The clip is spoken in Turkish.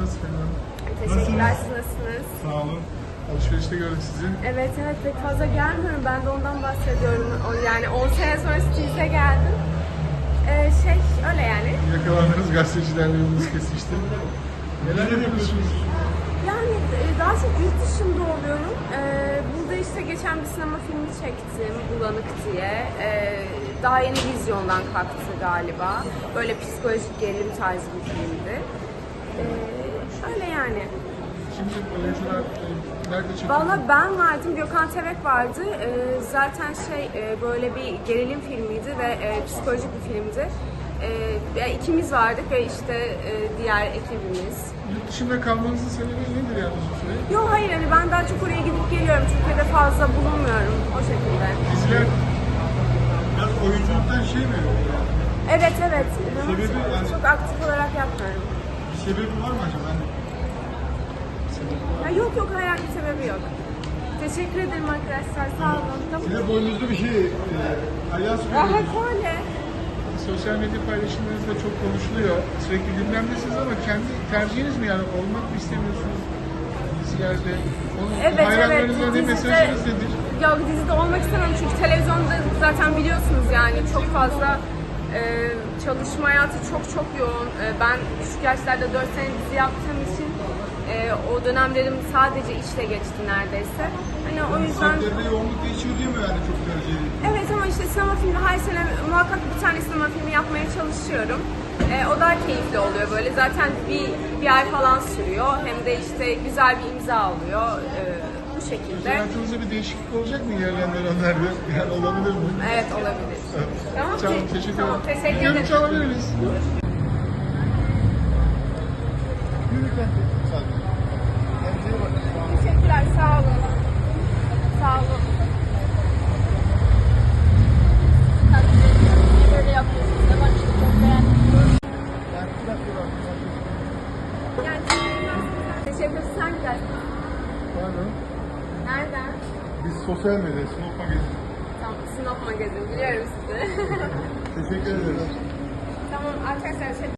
Nasılsınız efendim? Teşekkürler, siz nasılsınız? Sağ olun. Alışverişte gördük sizi. Evet evet pek fazla gelmiyorum. Ben de ondan bahsediyorum. O- Yani 10 sene sonra Steve'e geldim. Ee, şey öyle yani. Yakalandınız gazetecilerle yolunuz kesişti. Neler yapıyorsunuz? Yani e, daha çok yurt dışında oluyorum. Ee, burada işte geçen bir sinema filmi çektim Bulanık diye. Ee, daha yeni vizyondan kalktı galiba. Böyle psikolojik gerilim tarzı bir filmdi. Ee, öyle yani. Şimdi oyuncular e, nerede çekiyor? Valla ben vardım, Gökhan Tebek vardı. Ee, zaten şey e, böyle bir gerilim filmiydi ve e, psikolojik bir filmdi. Ee, ya ikimiz vardık ve işte e, diğer ekibimiz. Yurt dışında kalmanızın sebebi nedir yani bu süre? Yok hayır hani ben daha çok oraya gidip geliyorum. Türkiye'de fazla bulunmuyorum o şekilde. Diziler biraz oyunculuktan şey mi? Evet evet. Sebebi yani- Çok aktif olarak yapmıyorum. Sebebi var mı acaba? Hani Ya yok yok hayal bir sebebi yok. Teşekkür ederim arkadaşlar. Sağ olun. Tamam. Size boynuzlu bir şey, e, alyans Aha böyle. Sosyal medya paylaşımlarınızda çok konuşuluyor. Sürekli gündemdesiniz ama kendi tercihiniz mi yani? Olmak mı istemiyorsunuz dizilerde? Onun Evet evet. hayranlarınıza ne mesajınız nedir? Yok dizide olmak istemem çünkü televizyonda zaten biliyorsunuz yani çok fazla e, çalışma hayatı çok çok yoğun. E, ben küçük yaşlarda 4 sene dizi yaptığım için e, o dönemlerim sadece işle geçti neredeyse. Hani o yüzden Sektörde yoğunluk değişiyor değil mi yani çok tercih edildi? evet ama işte sinema filmi her sene muhakkak bir tane sinema filmi yapmaya çalışıyorum. E, o daha keyifli oluyor böyle. Zaten bir, bir ay falan sürüyor. Hem de işte güzel bir imza oluyor. E, bu şekilde. Hayatınızda bir değişiklik olacak mı ilerleyen dönemlerde? Yani olabilir mi? Evet olabilir. Tamam Tamam, ki. teşekkür Tamam, teşekkür ederim. görüntü alabilir miyiz? Teşekkürler, sağ olun. Sağ olun. Böyle yapıyorsunuz? Ne var işte çok beğendim. Yani. Sen gidersin. Pardon. Nereden? Biz sosyal medya, Snop Magazin. Tamam, Sinop Magazin. Biliyorum sizi. Teşekkür ederiz. tamam arkadaşlar. Şey...